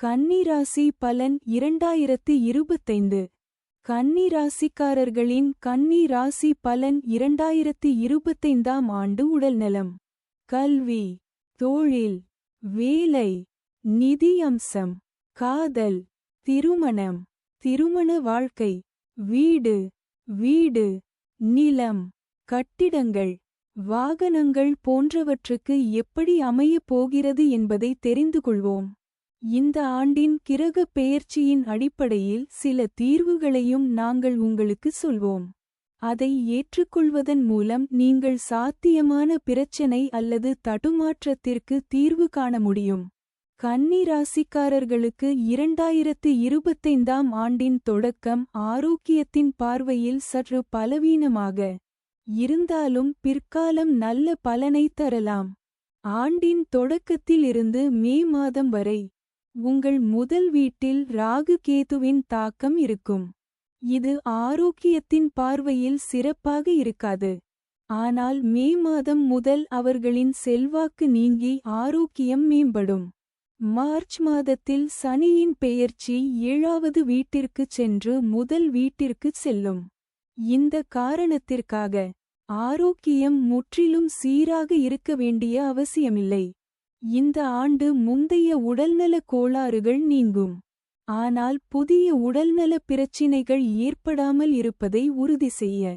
கன்னிராசி பலன் இரண்டாயிரத்து இருபத்தைந்து. கன்னிராசிக்காரர்களின் கன்னி ராசி பலன் இரண்டாயிரத்து இருபத்தைந்தாம் ஆண்டு உடல்நலம். கல்வி தொழில் வேலை நிதியம்சம் காதல் திருமணம் திருமண வாழ்க்கை வீடு வீடு நிலம் கட்டிடங்கள் வாகனங்கள் போன்றவற்றுக்கு எப்படி அமையப் போகிறது என்பதை தெரிந்து கொள்வோம். இந்த ஆண்டின் கிரக பெயர்ச்சியின் அடிப்படையில் சில தீர்வுகளையும் நாங்கள் உங்களுக்கு சொல்வோம். அதை ஏற்றுக்கொள்வதன் மூலம் நீங்கள் சாத்தியமான பிரச்சனை அல்லது தடுமாற்றத்திற்கு தீர்வு காண முடியும். கன்னி ராசிக்காரர்களுக்கு இரண்டாயிரத்து இருபத்தைந்தாம் ஆண்டின் தொடக்கம் ஆரோக்கியத்தின் பார்வையில் சற்று பலவீனமாக இருந்தாலும் பிற்காலம் நல்ல பலனைத் தரலாம். ஆண்டின் தொடக்கத்தில் இருந்து மே மாதம் வரை உங்கள் முதல் வீட்டில் ராகு கேதுவின் தாக்கம் இருக்கும். இது ஆரோக்கியத்தின் பார்வையில் சிறப்பாக இருக்காது. ஆனால் மே மாதம் முதல் அவர்களின் செல்வாக்கு நீங்கி ஆரோக்கியம் மேம்படும். மார்ச் மாதத்தில் சனியின் பெயர்ச்சி ஏழாவது வீட்டிற்குச் சென்று முதல் வீட்டிற்குச் செல்லும். இந்த காரணத்திற்காக ஆரோக்கியம் முற்றிலும் சீராக இருக்க வேண்டிய அவசியமில்லை. இந்த ஆண்டு முந்தைய உடல்நலக் கோளாறுகள் நீங்கும். ஆனால் புதிய உடல்நலப் பிரச்சினைகள் ஏற்படாமல் இருப்பதை உறுதி செய்ய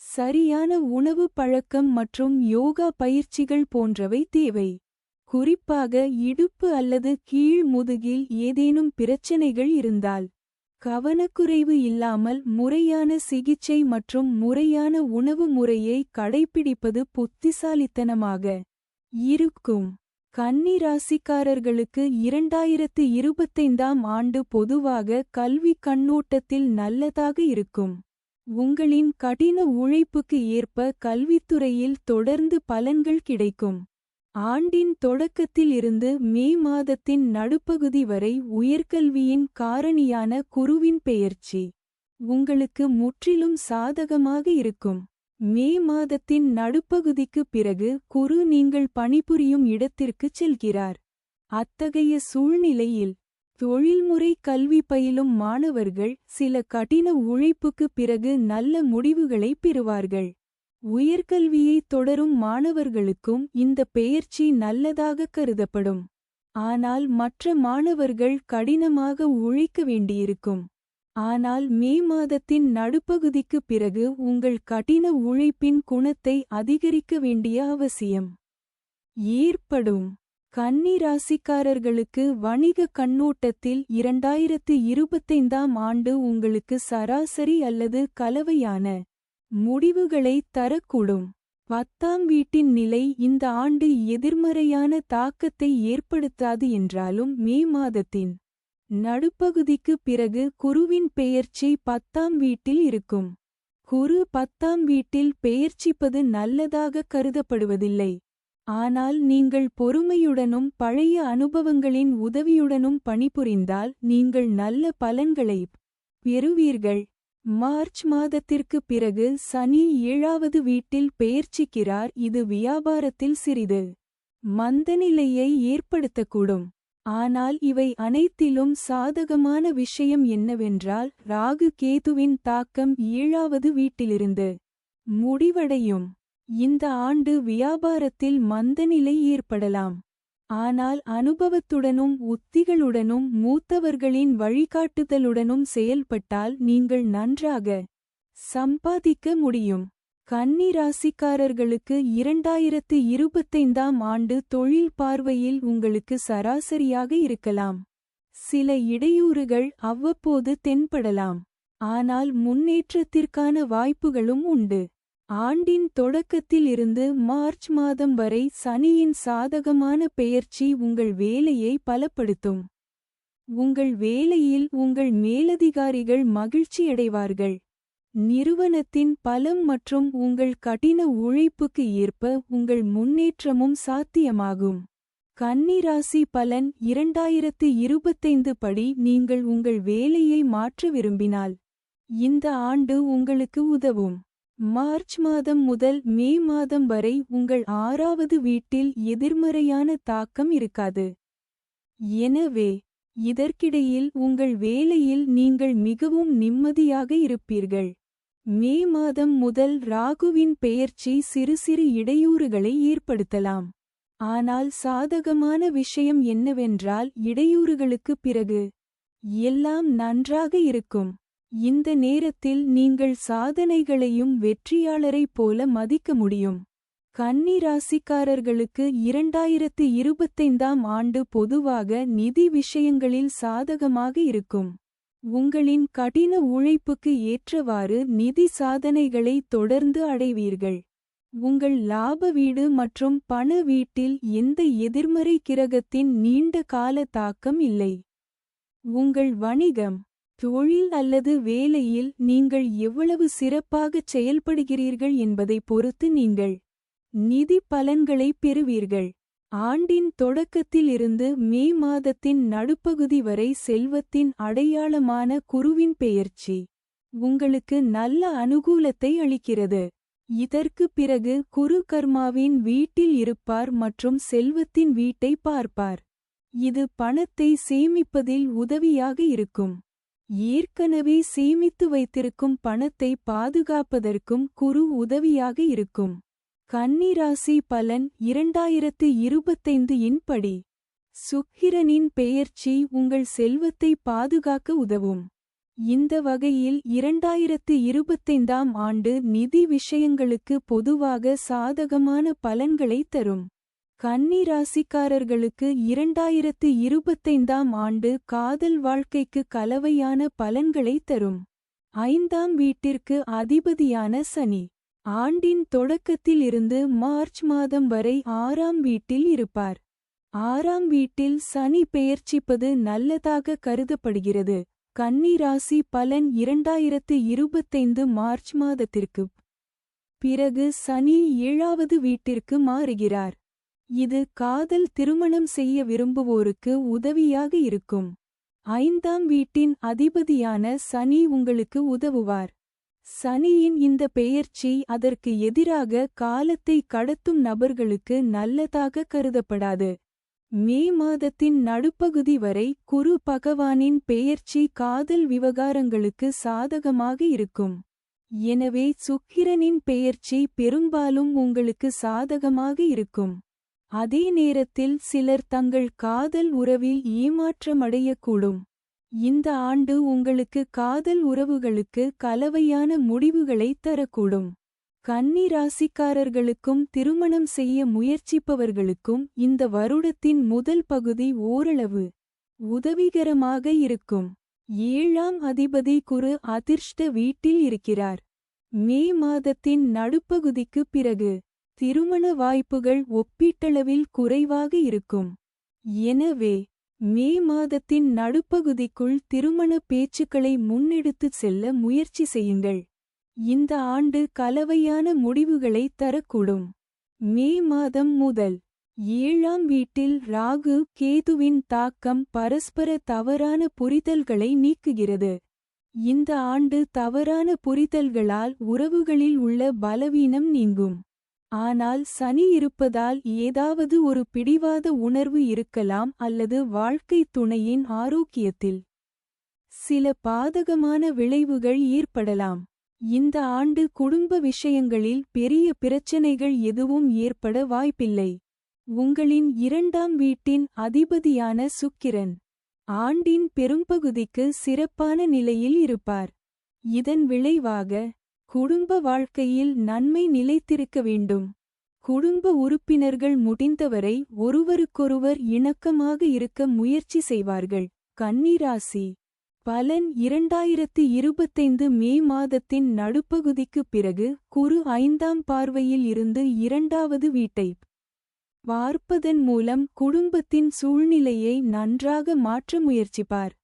சரியான உணவு பழக்கம் மற்றும் யோகா பயிற்சிகள் போன்றவை தேவை. குறிப்பாக இடுப்பு அல்லது கீழ் முதுகில் ஏதேனும் பிரச்சினைகள் இருந்தால் கவனக்குறைவு இல்லாமல் முறையான சிகிச்சை மற்றும் முறையான உணவு முறையை கடைப்பிடிப்பது புத்திசாலித்தனமாக இருக்கும். கன்னி ராசிக்காரர்களுக்கு இரண்டாயிரத்து இருபத்தைந்தாம் ஆண்டு பொதுவாக கல்வி கண்ணோட்டத்தில் நல்லதாக இருக்கும். உங்களின் கடின உழைப்புக்கு ஏற்ப கல்வித்துறையில் தொடர்ந்து பலன்கள் கிடைக்கும். ஆண்டின் தொடக்கத்தில் இருந்து மே மாதத்தின் நடுப்பகுதி வரை உயர்கல்வியின் காரணியான குருவின் பெயர்ச்சி. உங்களுக்கு முற்றிலும் சாதகமாக இருக்கும். மே மாதத்தின் நடுப்பகுதிக்குப் பிறகு குரு நீங்கள் பணிபுரியும் இடத்திற்குச் செல்கிறார். அத்தகைய சூழ்நிலையில் தொழில்முறை கல்வி பயிலும் மாணவர்கள் சில கடின உழைப்புக்குப் பிறகு நல்ல முடிவுகளை பெறுவார்கள். உயர்கல்வியை தொடரும் மாணவர்களுக்கும் இந்த பெயர்ச்சி நல்லதாக கருதப்படும். ஆனால் மற்ற மாணவர்கள் கடினமாக உழைக்க வேண்டியிருக்கும். ஆனால் மே மாதத்தின் நடுப்பகுதிக்குப் பிறகு உங்கள் கடின உழைப்பின் குணத்தை அதிகரிக்க வேண்டிய அவசியம். ஏற்படும். கன்னி ராசிக்காரர்களுக்கு வணிக கண்ணோட்டத்தில் இரண்டாயிரத்து இருபத்தைந்தாம் ஆண்டு உங்களுக்கு சராசரி அல்லது கலவையான முடிவுகளை தரக்கூடும். பத்தாம் வீட்டின் நிலை இந்த ஆண்டு எதிர்மறையான தாக்கத்தை ஏற்படுத்தாது என்றாலும் மே மாதத்தின் நடுப்பகுதிக்கு பிறகு குருவின் பெயர்ச்சி பத்தாம் வீட்டில் இருக்கும். குரு பத்தாம் வீட்டில் பெயர்ச்சிப்பது நல்லதாக கருதப்படுவதில்லை. ஆனால் நீங்கள் பொறுமையுடனும் பழைய அனுபவங்களின் உதவியுடனும் பணிபுரிந்தால் நீங்கள் நல்ல பலன்களை பெறுவீர்கள். மார்ச் மாதத்திற்குப் பிறகு சனி ஏழாவது வீட்டில் பெயர்ச்சிக்கிறார். இது வியாபாரத்தில் சிறிது மந்தநிலையை ஏற்படுத்தக்கூடும். ஆனால் இவை அனைத்திலும் சாதகமான விஷயம் என்னவென்றால் ராகு கேதுவின் தாக்கம் ஏழாவது வீட்டிலிருந்து முடிவடையும். இந்த ஆண்டு வியாபாரத்தில் மந்தநிலை ஏற்படலாம். ஆனால் அனுபவத்துடனும் உத்திகளுடனும் மூத்தவர்களின் வழிகாட்டுதலுடனும் செயல்பட்டால் நீங்கள் நன்றாக சம்பாதிக்க முடியும். கன்னி ராசிக்காரர்களுக்கு இரண்டாயிரத்து இருபத்தைந்தாம் ஆண்டு தொழில் பார்வையில் உங்களுக்கு சராசரியாக இருக்கலாம். சில இடையூறுகள் அவ்வப்போது தென்படலாம். ஆனால் முன்னேற்றத்திற்கான வாய்ப்புகளும் உண்டு. ஆண்டின் தொடக்கத்தில் இருந்து மார்ச் மாதம் வரை சனியின் சாதகமான பெயர்ச்சி உங்கள் வேலையை பலப்படுத்தும். உங்கள் வேலையில் உங்கள் மேலதிகாரிகள் மகிழ்ச்சியடைவார்கள். நிறுவனத்தின் பலம் மற்றும் உங்கள் கடின உழைப்புக்கு ஏற்ப உங்கள் முன்னேற்றமும் சாத்தியமாகும். கன்னிராசி பலன் இரண்டாயிரத்து இருபத்தைந்து படி நீங்கள் உங்கள் வேலையை மாற்ற விரும்பினால் இந்த ஆண்டு உங்களுக்கு உதவும். மார்ச் மாதம் முதல் மே மாதம் வரை உங்கள் ஆறாவது வீட்டில் எதிர்மறையான தாக்கம் இருக்காது. எனவே இதற்கிடையில் உங்கள் வேலையில் நீங்கள் மிகவும் நிம்மதியாக இருப்பீர்கள். மே மாதம் முதல் ராகுவின் பெயர்ச்சி சிறு சிறு இடையூறுகளை ஏற்படுத்தலாம். ஆனால் சாதகமான விஷயம் என்னவென்றால் இடையூறுகளுக்கு பிறகு எல்லாம் நன்றாக இருக்கும். இந்த நேரத்தில் நீங்கள் சாதனைகளையும் வெற்றியாளரைப் போல மதிக்க முடியும். கன்னி ராசிக்காரர்களுக்கு இரண்டாயிரத்து இருபத்தைந்தாம் ஆண்டு பொதுவாக நிதி விஷயங்களில் சாதகமாக இருக்கும். உங்களின் கடின உழைப்புக்கு ஏற்றவாறு நிதி சாதனைகளை தொடர்ந்து அடைவீர்கள். உங்கள் லாப வீடு மற்றும் பண வீட்டில் எந்த எதிர்மறை கிரகத்தின் நீண்ட கால தாக்கம் இல்லை. உங்கள் வணிகம் தொழில் அல்லது வேலையில் நீங்கள் எவ்வளவு சிறப்பாகச் செயல்படுகிறீர்கள் என்பதை பொறுத்து நீங்கள் நிதி பலன்களை பெறுவீர்கள். ஆண்டின் தொடக்கத்திலிருந்து மே மாதத்தின் நடுப்பகுதி வரை செல்வத்தின் அடையாளமான குருவின் பெயர்ச்சி உங்களுக்கு நல்ல அனுகூலத்தை அளிக்கிறது. இதற்கு பிறகு குரு கர்மாவின் வீட்டில் இருப்பார் மற்றும் செல்வத்தின் வீட்டை பார்ப்பார். இது பணத்தை சேமிப்பதில் உதவியாக இருக்கும். ஏற்கனவே சேமித்து வைத்திருக்கும் பணத்தை பாதுகாப்பதற்கும் குரு உதவியாக இருக்கும். கன்னிராசி பலன் இரண்டாயிரத்து இருபத்தைந்து இன்படி சுக்கிரனின் பெயர்ச்சி உங்கள் செல்வத்தை பாதுகாக்க உதவும். இந்த வகையில் இரண்டாயிரத்து இருபத்தைந்தாம் ஆண்டு நிதி விஷயங்களுக்கு பொதுவாக சாதகமான பலன்களை தரும். கன்னி ராசிக்காரர்களுக்கு இரண்டாயிரத்து இருபத்தைந்தாம் ஆண்டு காதல் வாழ்க்கைக்கு கலவையான பலன்களை தரும். ஐந்தாம் வீட்டிற்கு அதிபதியான சனி. ஆண்டின் தொடக்கத்தில் இருந்து மார்ச் மாதம் வரை ஆறாம் வீட்டில் இருப்பார். ஆறாம் வீட்டில் சனி பெயர்ச்சிப்பது நல்லதாக கருதப்படுகிறது. கன்னி ராசி பலன் இரண்டாயிரத்து இருபத்தைந்து மார்ச் மாதத்திற்கு. பிறகு சனி ஏழாவது வீட்டிற்கு மாறுகிறார். இது காதல் திருமணம் செய்ய விரும்புவோருக்கு உதவியாக இருக்கும். ஐந்தாம் வீட்டின் அதிபதியான சனி உங்களுக்கு உதவுவார். சனியின் இந்த பெயர்ச்சி அதற்கு எதிராக காலத்தை கடத்தும் நபர்களுக்கு நல்லதாக கருதப்படாது. மே மாதத்தின் நடுப்பகுதி வரை குரு பகவானின் பெயர்ச்சி காதல் விவகாரங்களுக்கு சாதகமாக இருக்கும். எனவே சுக்கிரனின் பெயர்ச்சி பெரும்பாலும் உங்களுக்கு சாதகமாக இருக்கும். அதே நேரத்தில் சிலர் தங்கள் காதல் உறவில் ஏமாற்றமடையக்கூடும். இந்த ஆண்டு உங்களுக்கு காதல் உறவுகளுக்கு கலவையான முடிவுகளை தரக்கூடும். கன்னி ராசிக்காரர்களுக்கும் திருமணம் செய்ய முயற்சிப்பவர்களுக்கும் இந்த வருடத்தின் முதல் பகுதி ஓரளவு உதவிகரமாக இருக்கும். ஏழாம் அதிபதி குரு அதிர்ஷ்ட வீட்டில் இருக்கிறார். மே மாதத்தின் நடுப்பகுதிக்கு பிறகு திருமண வாய்ப்புகள் ஒப்பீட்டளவில் குறைவாக இருக்கும். எனவே மே மாதத்தின் நடுப்பகுதிக்குள் திருமண பேச்சுக்களை முன்னெடுத்துச் செல்ல முயற்சி செய்யுங்கள். இந்த ஆண்டு கலவையான முடிவுகளை தரக்கூடும். மே மாதம் முதல். ஏழாம் வீட்டில் ராகு கேதுவின் தாக்கம் பரஸ்பர தவறான புரிதல்களை நீக்குகிறது. இந்த ஆண்டு தவறான புரிதல்களால் உறவுகளில் உள்ள பலவீனம் நீங்கும். ஆனால் சனி இருப்பதால் ஏதாவது ஒரு பிடிவாத உணர்வு இருக்கலாம் அல்லது வாழ்க்கை துணையின் ஆரோக்கியத்தில் சில பாதகமான விளைவுகள் ஏற்படலாம். இந்த ஆண்டு குடும்ப விஷயங்களில் பெரிய பிரச்சனைகள் எதுவும் ஏற்பட வாய்ப்பில்லை. உங்களின் இரண்டாம் வீட்டின் அதிபதியான சுக்கிரன் ஆண்டின் பெரும்பகுதிக்கு சிறப்பான நிலையில் இருப்பார். இதன் விளைவாக குடும்ப வாழ்க்கையில் நன்மை நிலைத்திருக்க வேண்டும். குடும்ப உறுப்பினர்கள் முடிந்தவரை ஒருவருக்கொருவர் இணக்கமாக இருக்க முயற்சி செய்வார்கள். கன்னிராசி. பலன் இரண்டாயிரத்து இருபத்தைந்து மே மாதத்தின் நடுப்பகுதிக்குப் பிறகு குரு ஐந்தாம் பார்வையில் இருந்து இரண்டாவது வீட்டை பார்ப்பதன் மூலம் குடும்பத்தின் சூழ்நிலையை நன்றாக மாற்ற முயற்சிப்பார்.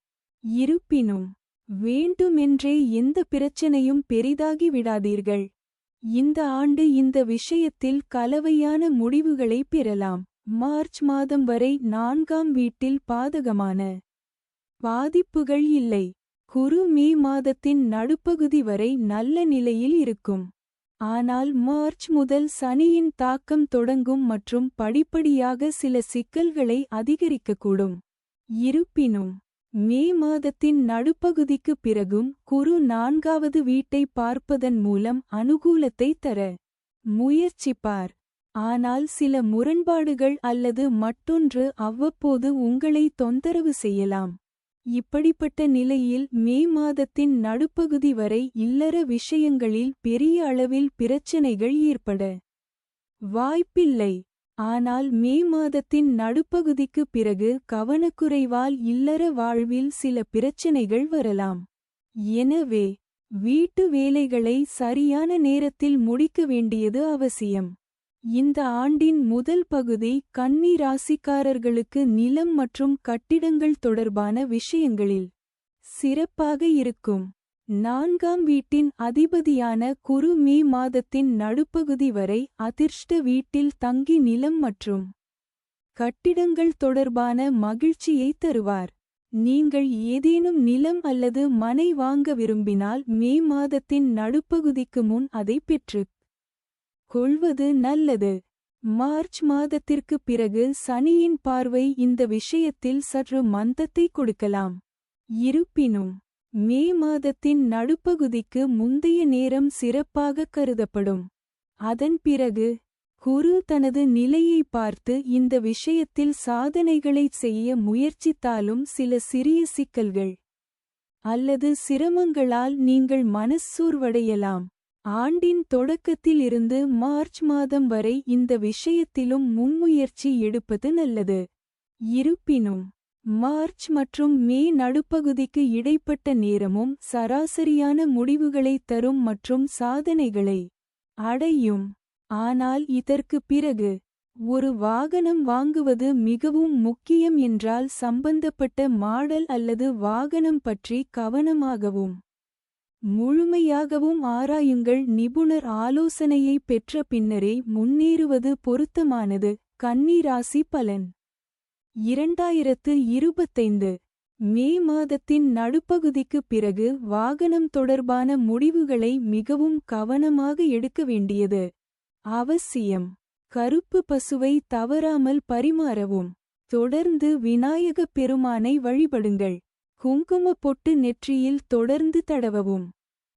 இருப்பினும் வேண்டுமென்றே எந்த பிரச்சனையும் பெரிதாகி விடாதீர்கள். இந்த ஆண்டு இந்த விஷயத்தில் கலவையான முடிவுகளை பெறலாம். மார்ச் மாதம் வரை நான்காம் வீட்டில் பாதகமான பாதிப்புகள் இல்லை. குரு மே மாதத்தின் நடுப்பகுதி வரை நல்ல நிலையில் இருக்கும். ஆனால் மார்ச் முதல் சனியின் தாக்கம் தொடங்கும் மற்றும் படிப்படியாக சில சிக்கல்களை அதிகரிக்கக்கூடும். இருப்பினும் மே மாதத்தின் நடுப்பகுதிக்குப் பிறகும் குரு நான்காவது வீட்டை பார்ப்பதன் மூலம் அனுகூலத்தை தர முயற்சிப்பார். ஆனால் சில முரண்பாடுகள் அல்லது மற்றொன்று அவ்வப்போது உங்களை தொந்தரவு செய்யலாம். இப்படிப்பட்ட நிலையில் மே மாதத்தின் நடுப்பகுதி வரை இல்லற விஷயங்களில் பெரிய அளவில் பிரச்சனைகள் ஏற்பட வாய்ப்பில்லை. ஆனால் மே மாதத்தின் நடுப்பகுதிக்குப் பிறகு கவனக்குறைவால் இல்லற வாழ்வில் சில பிரச்சனைகள் வரலாம். எனவே வீட்டு வேலைகளை சரியான நேரத்தில் முடிக்க வேண்டியது அவசியம். இந்த ஆண்டின் முதல் பகுதி கன்னி ராசிக்காரர்களுக்கு நிலம் மற்றும் கட்டிடங்கள் தொடர்பான விஷயங்களில் சிறப்பாக இருக்கும். நான்காம் வீட்டின் அதிபதியான குரு மே மாதத்தின் நடுப்பகுதி வரை அதிர்ஷ்ட வீட்டில் தங்கி நிலம் மற்றும் கட்டிடங்கள் தொடர்பான மகிழ்ச்சியை தருவார். நீங்கள் ஏதேனும் நிலம் அல்லது மனை வாங்க விரும்பினால் மே மாதத்தின் நடுப்பகுதிக்கு முன் அதை பெற்றுக் கொள்வது நல்லது. மார்ச் மாதத்திற்குப் பிறகு சனியின் பார்வை இந்த விஷயத்தில் சற்று மந்தத்தை கொடுக்கலாம். இருப்பினும் மே மாதத்தின் நடுப்பகுதிக்கு முந்தைய நேரம் சிறப்பாக கருதப்படும். அதன் பிறகு குரு தனது நிலையை பார்த்து இந்த விஷயத்தில் சாதனைகளைச் செய்ய முயற்சித்தாலும் சில சிறிய சிக்கல்கள் அல்லது சிரமங்களால் நீங்கள் மனச்சோர்வடையலாம். ஆண்டின் தொடக்கத்தில் இருந்து மார்ச் மாதம் வரை இந்த விஷயத்திலும் முன்முயற்சி எடுப்பது நல்லது. இருப்பினும் மார்ச் மற்றும் மே நடுப்பகுதிக்கு இடைப்பட்ட நேரமும் சராசரியான முடிவுகளைத் தரும் மற்றும் சாதனைகளை அடையும். ஆனால் இதற்குப் பிறகு ஒரு வாகனம் வாங்குவது மிகவும் முக்கியம் என்றால் சம்பந்தப்பட்ட மாடல் அல்லது வாகனம் பற்றி கவனமாகவும் முழுமையாகவும் ஆராயுங்கள். நிபுணர் ஆலோசனையை பெற்ற பின்னரே முன்னேறுவது பொருத்தமானது. கன்னிராசி பலன். இரண்டாயிரத்து இருபத்தைந்து மே மாதத்தின் நடுப்பகுதிக்குப் பிறகு வாகனம் தொடர்பான முடிவுகளை மிகவும் கவனமாக எடுக்க வேண்டியது. அவசியம். கருப்பு பசுவை தவறாமல் பரிமாறவும். தொடர்ந்து விநாயகப் பெருமானை வழிபடுங்கள். குங்குமப் பொட்டு நெற்றியில் தொடர்ந்து தடவவும்.